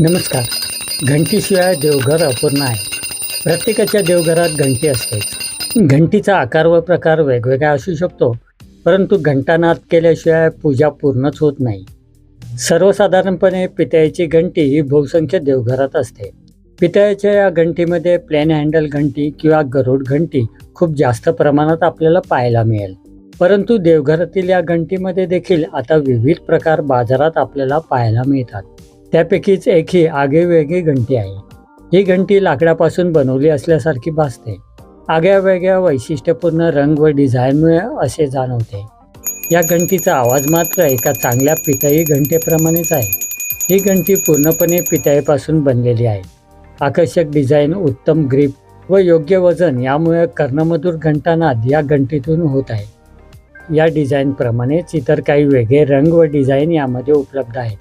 नमस्कार. घंटीशिवाय देवघर अपूर्ण आहे. प्रत्येकाच्या देवघरात घंटी असतेच. घंटीचा आकार व प्रकार वेगवेगळा असू शकतो परंतु घंटानाद केल्याशिवाय पूजा पूर्णच होत नाही. सर्वसाधारणपणे पितळेची घंटी ही बहुसंख्य देवघरात असते. पितळेच्या या घंटीमध्ये प्लेन हँडल घंटी किंवा गरुड घंटी खूप जास्त प्रमाणात आपल्याला पाहायला मिळेल. परंतु देवघरातील या घंटीमध्ये देखील आता विविध प्रकार बाजारात आपल्याला पाहायला मिळतात. त्यापैकीच एक ही आगेवेगळी घंटी आहे. ही घंटी लाकडापासून बनवली असल्यासारखी भासते. आगळ्या वेगळ्या वैशिष्ट्यपूर्ण रंग व डिझाईनमुळे असे जाणवते. या घंटीचा आवाज मात्र एका चांगल्या पितळी घंटेप्रमाणेच आहे. ही घंटी पूर्णपणे पितळेपासून बनलेली आहे. आकर्षक डिझाईन उत्तम ग्रीप व योग्य वजन यामुळे कर्णमधुर घंटानाद या घंटीतून होत आहे. या डिझाईनप्रमाणेच इतर काही वेगळे रंग व डिझाईन यामध्ये उपलब्ध आहेत.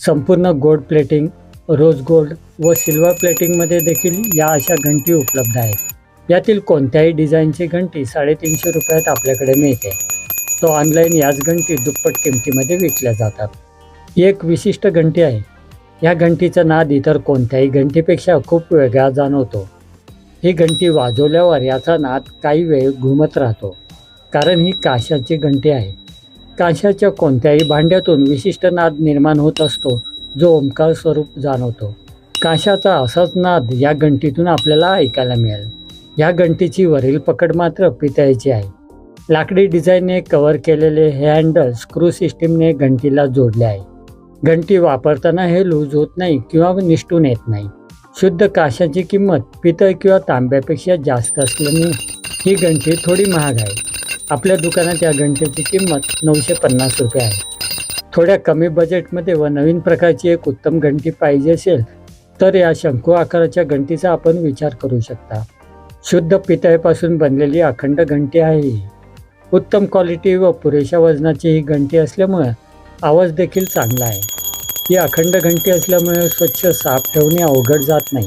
संपूर्ण गोल्ड प्लेटिंग रोज गोल्ड व सिल्वर प्लेटिंगमध्ये देखील या अशा घंटी उपलब्ध आहेत. यातील कोणत्याही डिझाईनची घंटी साडेतीनशे रुपयात आपल्याकडे मिळते. तो ऑनलाईन याच घंटी दुप्पट किमतीमध्ये विकल्या जातात. ही एक विशिष्ट घंटी आहे. या घंटीचा नाद इतर कोणत्याही घंटीपेक्षा खूप वेगळा जाणवतो. ही घंटी वाजवल्यावर याचा नाद काही वेळ घुमत राहतो. कारण ही काशाची घंटी आहे. काशाच्या कोणत्याही भांड्यातून विशिष्ट नाद निर्माण होत असतो जो ओंकार स्वरूप जाणवतो. काशाचा असाच नाद या घंटीतून आपल्याला ऐकायला मिळेल. या घंटीची वरील पकड मात्र पितळेची आहे. लाकडी डिझाईनने कव्हर केलेले हे हँडल स्क्रू सिस्टीमने घंटीला जोडले आहे. घंटी वापरताना हे लूज होत नाही किंवा निष्ठून येत नाही. शुद्ध काशाची किंमत पितळ किंवा तांब्यापेक्षा जास्त असल्याने ही घंटी थोडी महाग आहे. आपल्या दुकानात या घंटेची किंमत नऊशे पन्नास रुपये आहे. थोड्या कमी बजेटमध्ये व नवीन प्रकारची एक उत्तम घंटी पाहिजे असेल तर या शंकू आकाराच्या घंटीचा आपण विचार करू शकता. शुद्ध पितळेपासून बनलेली अखंड घंटी आहे ही. उत्तम क्वालिटी व पुरेशा वजनाची ही घंटी असल्यामुळे आवाज देखील चांगला आहे. ही अखंड घंटी असल्यामुळे स्वच्छ साफ ठेवणे अवघड जात नाही.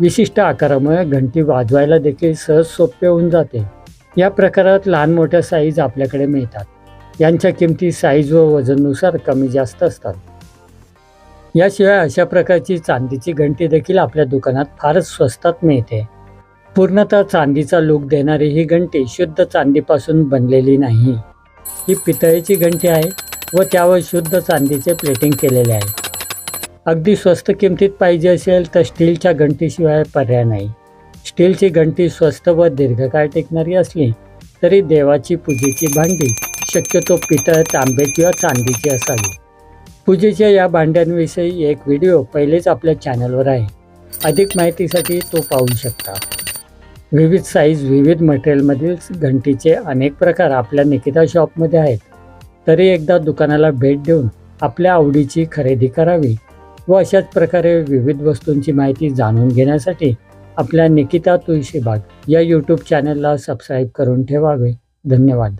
विशिष्ट आकारामुळे घंटी वाजवायला देखील सहज सोपे होऊन जाते. या प्रकारात लहान मोठ्या साईज आपल्याकडे मिळतात. यांच्या किमती साईज व वजननुसार कमी जास्त असतात. याशिवाय अशा प्रकारची चांदीची घंटी देखील आपल्या दुकानात फारच स्वस्तात मिळते. पूर्णतः चांदीचा लूक देणारी ही घंटी शुद्ध चांदीपासून बनलेली नाही. ही पितळेची घंटी आहे व त्यावर शुद्ध चांदीचे प्लेटिंग केलेले आहे. अगदी स्वस्त किमतीत पाहिजे असेल तर स्टीलच्या घंटीशिवाय पर्याय नाही. स्टीलची घंटी स्वस्त व दीर्घकाळ टिकणारी असली तरी देवाची पूजेची भांडी शक्यतो पितळ तांबे किंवा चांदीची असावी. पूजेच्या या भांड्यांविषयी एक व्हिडिओ पहिलेच आपल्या चॅनलवर आहे. अधिक माहितीसाठी तो पाहू शकता. विविध साईज विविध मटेरियलमधील घंटीचे अनेक प्रकार आपल्या निकिता शॉपमध्ये आहेत. तरी एकदा दुकानाला भेट देऊन आपल्या आवडीची खरेदी करावी व अशाच प्रकारे विविध वस्तूंची माहिती जाणून घेण्यासाठी आपल्या निकिता तुळशीबाग या यूट्यूब चॅनलला सबस्क्राईब करून ठेवावे. धन्यवाद.